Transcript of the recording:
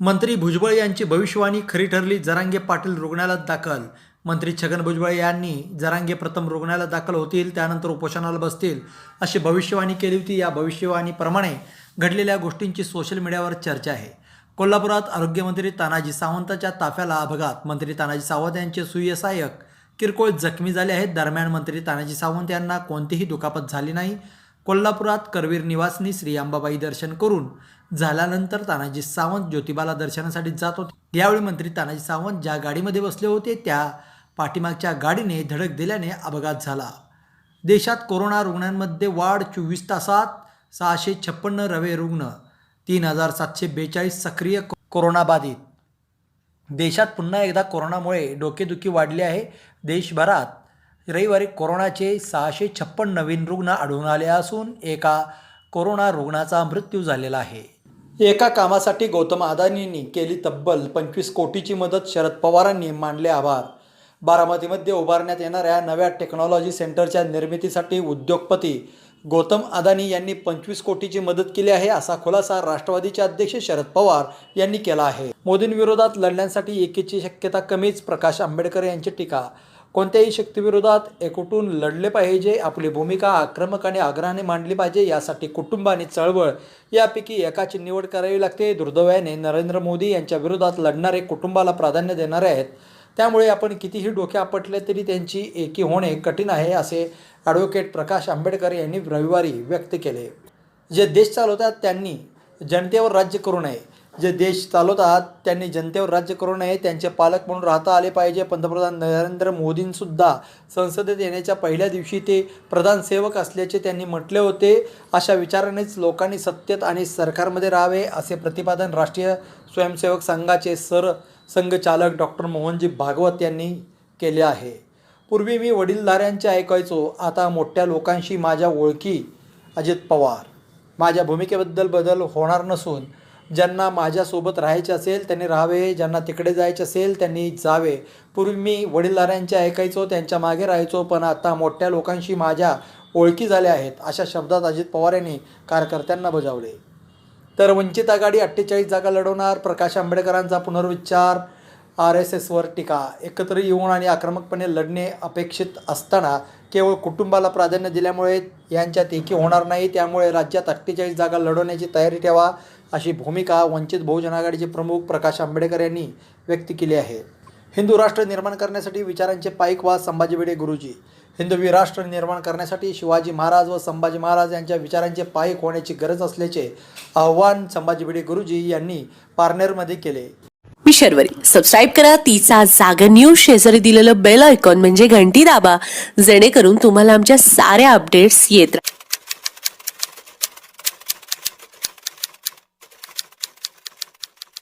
मंत्री भुजबळ यांची भविष्यवाणी खरी ठरली जरांगे पाटील रुग्णालयात दाखल. मंत्री छगन भुजबळ यांनी जरांगे प्रथम रुग्णालयात दाखल होतील त्यानंतर उपोषणाला बसतील अशी भविष्यवाणी केली होती. या भविष्यवाणीप्रमाणे घडलेल्या गोष्टींची सोशल मीडियावर चर्चा आहे. कोल्हापुरात आरोग्यमंत्री तानाजी सावंताच्या ताफ्याला अपघात मंत्री तानाजी सावंत यांचे सुयसहाय्यक किरकोळ जखमी झाले आहेत. दरम्यान मंत्री तानाजी सावंत यांना कोणतीही दुखापत झाली नाही. कोल्हापुरात करवीर निवासनी श्री अंबाबाई दर्शन करून झाल्यानंतर तानाजी सावंत ज्योतिबाला दर्शनासाठी जात होते. यावेळी मंत्री तानाजी सावंत ज्या गाडीमध्ये बसले होते त्या पाठीमागच्या गाडीने धडक दिल्याने अपघात झाला. देशात कोरोना रुग्णांमध्ये वाढ चोवीस तासात सहाशे छप्पन्न रवे रुग्ण तीन हजार सातशे बेचाळीस सक्रिय कोरोनाबाधित देशात पुन्हा एकदा कोरोनामुळे डोकेदुखी वाढली आहे. देशभरात रविवारी कोरोनाचे सहाशे छप्पन नवीन रुग्ण आढळून आले असून एका कोरोना रुग्णाचा मृत्यू झालेला आहे. एका कामासाठी गौतम अदानींनी केली तब्बल पंचवीस कोटीची मदत शरद पवारांनी मानले आभार. बारामतीमध्ये उभारण्यात येणाऱ्या नव्या टेक्नॉलॉजी सेंटरच्या निर्मितीसाठी उद्योगपती गौतम अदानी यांनी पंचवीस कोटीची मदत केली आहे असा खुलासा राष्ट्रवादीचे अध्यक्ष शरद पवार यांनी केला आहे. मोदींविरोधात लढण्यासाठी एकीची शक्यता कमीच प्रकाश आंबेडकर यांची टीका कोणत्याही शक्तीविरोधात एकवटून लढले पाहिजे. आपली भूमिका आक्रमक आणि आग्रहाने मांडली पाहिजे. यासाठी कुटुंब आणि चळवळ यापैकी एकाची निवड करावी लागते. दुर्दैवाने नरेंद्र मोदी यांच्या विरोधात लढणारे कुटुंबाला प्राधान्य देणारे आहेत. त्यामुळे आपण कितीही डोके आपटले तरी त्यांची एकी होणे कठीण आहे असे ॲडव्होकेट प्रकाश आंबेडकर यांनी रविवारी व्यक्त केले. जे देश चालवतात त्यांनी जनतेवर राज्य करू नये. जे देश चालवतात त्यांनी जनतेवर राज्य करू नये त्यांचे पालक म्हणून राहता आले पाहिजे. पंतप्रधान नरेंद्र मोदींसुद्धा संसदेत येण्याच्या पहिल्या दिवशी ते प्रधान सेवक असल्याचे त्यांनी म्हटले होते. अशा विचारानेच लोकांनी सत्तेत आणि सरकारमध्ये राहावे असे प्रतिपादन राष्ट्रीय स्वयंसेवक संघाचे सर संघचालक डॉक्टर मोहनजी भागवत यांनी केले आहे. पूर्वी मी वडीलधाऱ्यांचे ऐकायचो आता मोठ्या लोकांशी माझ्या ओळखी अजित पवार. माझ्या भूमिकेबद्दल बदल होणार नसून ज्यांना माझ्यासोबत राहायचे असेल त्यांनी राहावे. ज्यांना तिकडे जायचे असेल त्यांनी जावे. पूर्वी मी वडीलधाऱ्यांचे ऐकायचो त्यांच्या मागे राहायचो पण आता मोठ्या लोकांशी माझ्या ओळखी झाल्या आहेत अशा शब्दात अजित पवार यांनी कार्यकर्त्यांना बजावले. तर वंचित आघाडी अठ्ठेचाळीस जागा लढवणार प्रकाश आंबेडकरांचा पुनर्विचार आर एस एसवर टीका. एकत्र येऊन आणि आक्रमकपणे लढणे अपेक्षित असताना केवळ कुटुंबाला प्राधान्य दिल्यामुळे यांच्यात एकी होणार नाही त्यामुळे राज्यात अठ्ठेचाळीस जागा लढवण्याची तयारी ठेवा. अशी भूमिका वंचित बहुजन आघाडीचे प्रमुख प्रकाश आंबेडकर यांनी व्यक्त केली आहे. हिंदू राष्ट्र निर्माण करण्यासाठी विचारांचे पाईक वा संभाजी भिडे गुरुजी हिंदवी राष्ट्र निर्माण करण्यासाठी शिवाजी महाराज व संभाजी महाराज यांच्या विचारांचे पाईक होण्याची गरज असल्याचे आव्हान संभाजी भिडे गुरुजी यांनी पारनेरमध्ये केले. मी शर्वरी. सबस्क्राईब करा. तिचा जागा न्यूज शेजारी दिलेलं बेल आयकॉन म्हणजे घंटी दाबा. जेणेकरून तुम्हाला आमच्या साऱ्या अपडेट्स येत राहतील